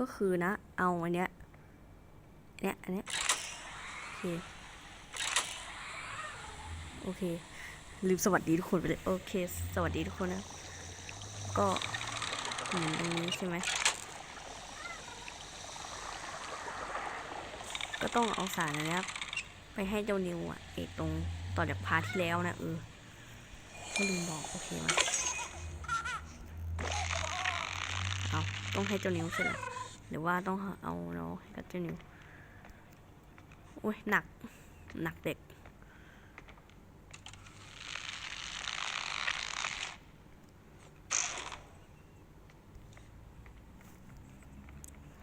ก็คือนะ เอาอันเนี้ยเนี้ยอันเนี้ยโอเคโอเคลืมสวัสดีทุกคนไปเลยโอเค สวัสดีทุกคนนะ ก็เหมือนตรงนี้ใช่ไหมก็ต้องเอาสารนเนี้ยไปให้เจ้านิวอะเอตรงต่อจากพาร์ทที่แล้วนะเออไม่ลืมบอกโอเคไหมเอาต้องให้เจ้านิวใช่ไหม หรือว่าต้องเอาเราะกับเจ้านิวอุ้ยหนัก หนักเด็ก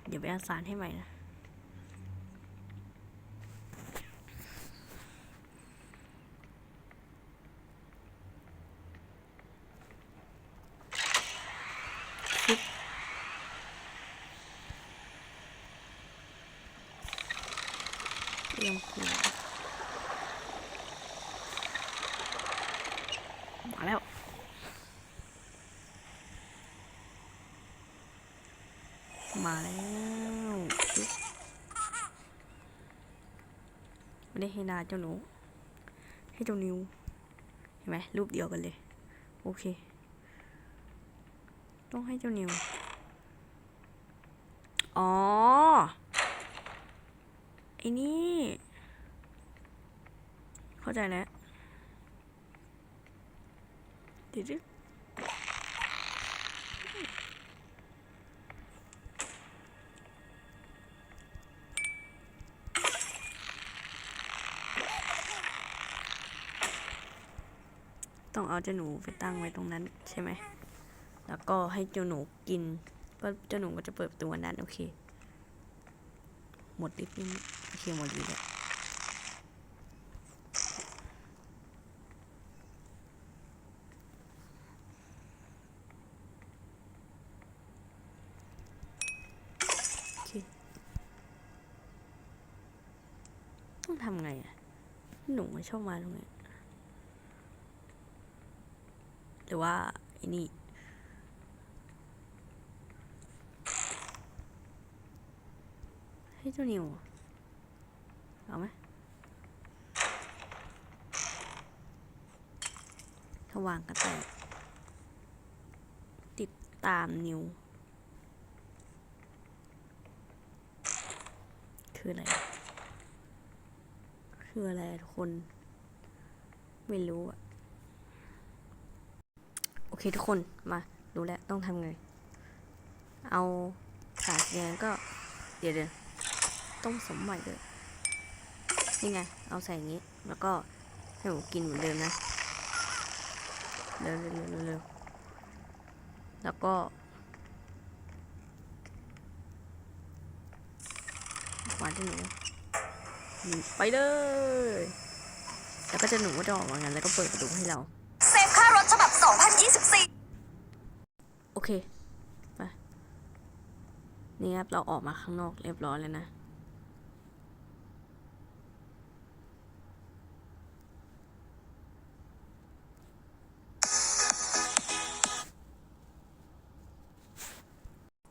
เดี๋ยวไปเอาสารให้ใหม่นะ มหัวมาแล้วมาแล้วไม่ได้ให้นาเจ้าหนู ให้เจ้านิว เห็นไหมรูปเดียวกันเลย โอเค ต้องให้เจ้านิว อ๋อไอ้นี่ เข้าใจแล้วดี๋ยวดิต้องเอาเจ้าหนูไปตั้งไว้ตรงนั้นใช่ไหม แล้วก็ให้เจ้าหนูกิน ก็เจ้าหนูก็จะเปิดประตูอันนั้นโอเค หมดลิฟต์ยังโอเคหมดลิฟต์แล้วโอเคต้องทำไงอะ หนูไม่ชอบมาตรงนี้หรือว่าไอ้นี่ให้เจ้านิวเอาไหมถวางก็แตกติดตามนิว คืออะไร คืออะไรทุกคน ไม่รู้อะโอเคทุกคนมารู้แล้วต้องทำไง เอาสายแดงก็ เดี๋ยวเดี๋ยวต้มสมใหม่เลยนี่ไง เอาใส่อย่างนี้ แล้วก็ให้หมูกินเหมือนเดิมนะเร็วเร็วเร็วเร็วแล้วก็วางที่หนูหน ไปเลยแล้วก็จะหนูก็จะออกมางั้นแล้วก็เปิดประตูให้เรา เซฟค่ารถฉบับ 2024 โอเคไปนี่ครับ เราออกมาข้างนอกเรียบร้อยแล้วนะ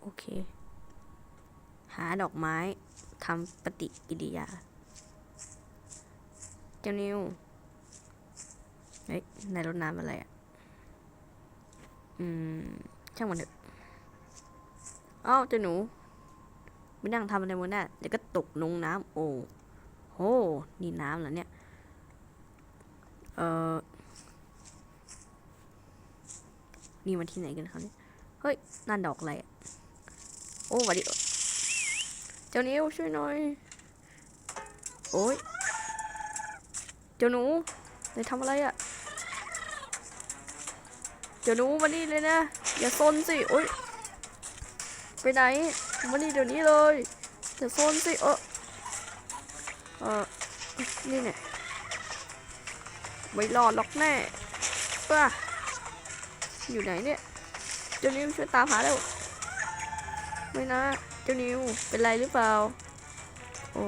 โอเค หาดอกไม้ทำปฏิกิริยา เจ้านิวเฮ้ยในรถน้ำอะไรอะ อืม ช่างมันเถอะอ้าวเจ้าหนู ไม่นั่งทำอะไรบนน่ะเดี๋ยวก็ตกลงน้ำโอ้โห นี่น้ำเหรอเนี่ย เออนี่มันที่ไหนกันครับเนี่ย เฮ้ย นั่นดอกอะไรอะ โอ้วัดดี เจ้านิ้วช่วยหน่อย โอ้ย เจ้าหนูได้ทำอะไรอะเจ้าหนูมานี่เลยนะ อย่าซนสิโอ้ยไปไหนมานี่เดี๋ยวนี้เลยอย่าซนสิเออเออนี่เนี่ยไม่รอดหรอกแน่ป้าอยู่ไหนเนี่ยเจ้านิวช่วยตามหาแล้วไม่นะเจ้านิวเป็นไรหรือเปล่าโอ้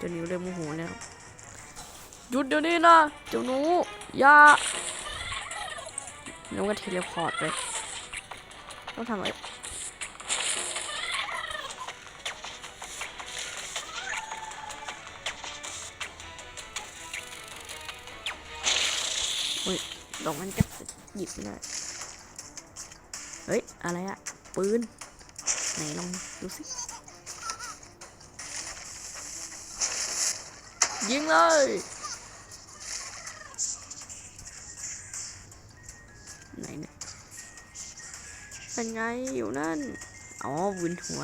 จ้าหนูเริ่มโมโหแล้วหยุดเดี๋ยวนี้นะเจ้าหนูอย่าแล้วก็เทเลพอร์ตไปต้องทำอะไรอุ้ยดอกมันจะหยิบเลยเฮ้ย อะไรอะปืน ไหนลองดูสิ ยิงเลยไหนเนี่ยเป็นไงอยู่นั่น อ๋อวินหัว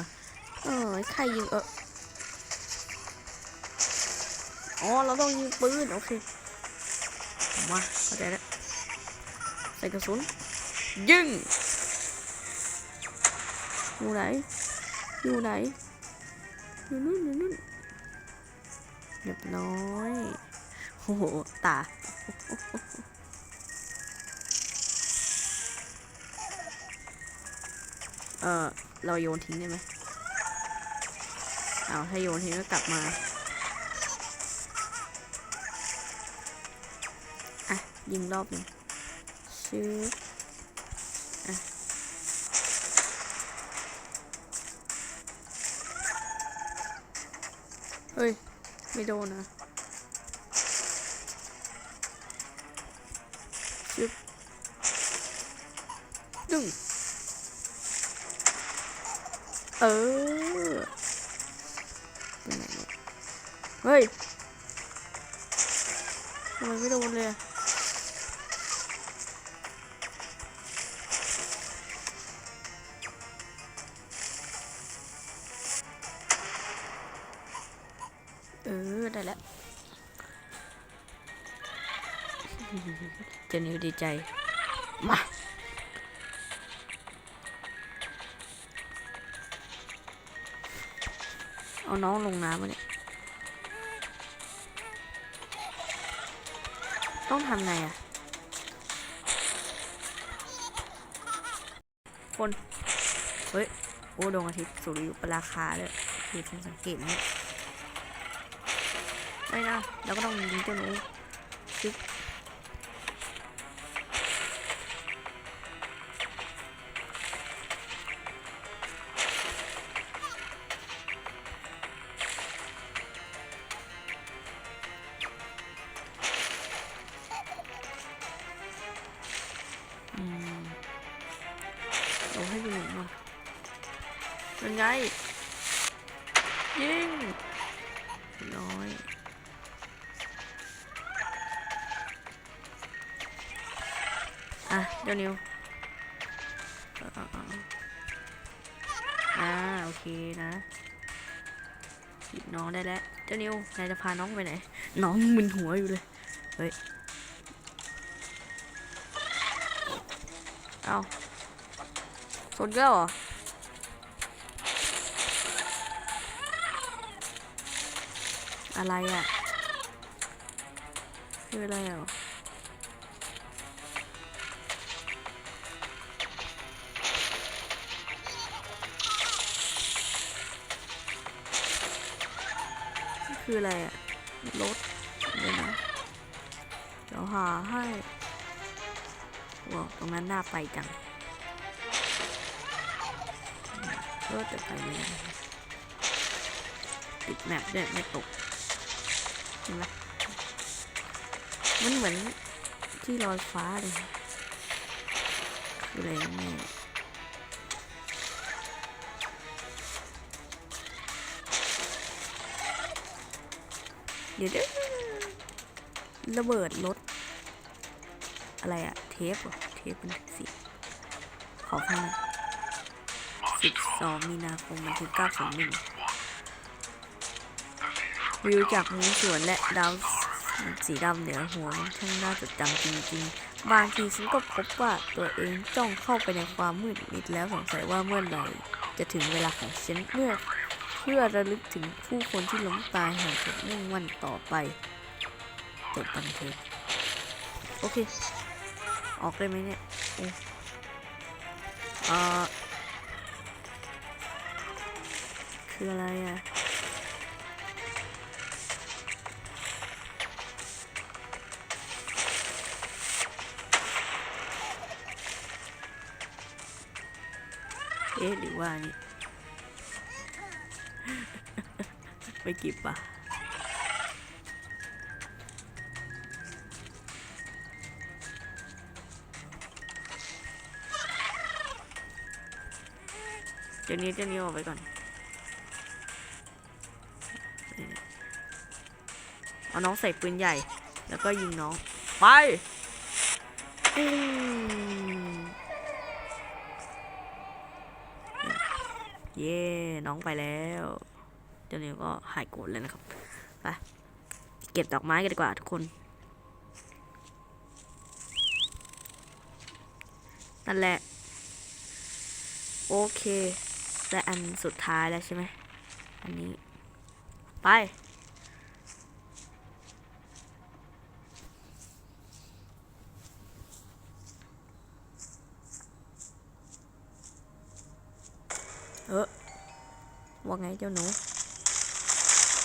เออใครยิงเอออ๋อ เราต้องยิงปืน โอเค มาเข้าใจแล้วใส่กระสุน ยิง อยู่ไหน อยู่ไหน อยู่นู่นอยู่นู่น เรียบร้อยโอ้โห ตา เออเราโยนทิ้งได้ไหมเอาถ้าโยนทิ้งก็กลับมาอะยิงรอบหนึ่งชื่อ ไม่โดนนะชึบดึงเออเป็นไงเนี่ยเฮ้ยทำไมไม่โดนเลยอะ เออ ได้แล้วเจนิวดีใจ มา เอาน้องลงน้ำมาเนี่ย ต้องทำไงอะคน เฮ้ย โอ้ดวงอาทิตย์สุริยุปราคาเลยคือฉันสังเกตเนี่ย ไม่นะเราก็ต้องยิงเจ้าหนูชึบอืมเราให้ดูหน่อยมาเป็นไงยิง อะเดี๋ยวนิวอ่าโอเคนะหยิบน้องได้แล้ว เจ้านิวนายจะพาน้องไปไหน น้องมึนหัวอยู่เลย เฮ้ย เอาสนก็เหรออะไรอะคืออะไรอะ คืออะไรอะรถเดี๋ยวนะเดี๋ยวหาให้ว้าวตรงนั้นน่าไปจังรถจะไปไหนติดแมปด้วยไม่ตกเห็นไหมมันเหมือนที่ลอยฟ้าเลยคืออะไรแม่ เดี๋ยวเดี๋ยวระเบิดรถ อะไรอะเทปเหรอเทปมันสิขอพังสิบสองมีนาคมบันทึกเก้าสองหนึ่งวิวจากมุ้งสวนและดาวสีดำเหนือหัวช่างน่าจดจำจริงๆ บางทีฉันก็พบว่าตัวเองจ้องเข้าไปในความมืดมิดแล้วสงสัยว่าเมื่อไหร่จะถึงเวลาของฉันเมื่อ พื่อระลึกถึงผู้คนที่ล้มตายแห่งผมมุ่งมั่นต่อไปจบบันเทิงโอเค ออกได้ไหมเนี่ยโอ้เอ่อคืออะไรอะเอ๊ะหรือว่านี่ ไปกิบปะเจ้านี้เจ้านี้ออกไปก่อน เอาน้องใส่ปืนใหญ่ แล้วก็ยิงน้อง ไปเย่น้องไปแล้ว เจ้านี้ก็หายโกรธเลยนะครับ ไปเก็บดอกไม้กันดีกว่าทุกคน นั่นแหละ โอเคและอันสุดท้ายแล้วใช่ไหม อันนี้ ไป เออว่าไงเจ้าหนู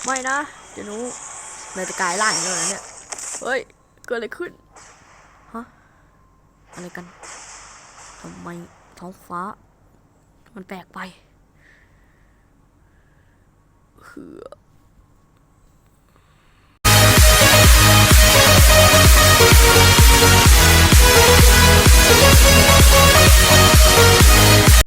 ไม่นะเดี๋ยวนูนายจะกลายร่างอีกแล้วเหรอเนี่ย เฮ้ย เกิดอะไรขึ้น ฮะ อะไรกันทำไมท้องฟ้า มันแปลกไปเฮือ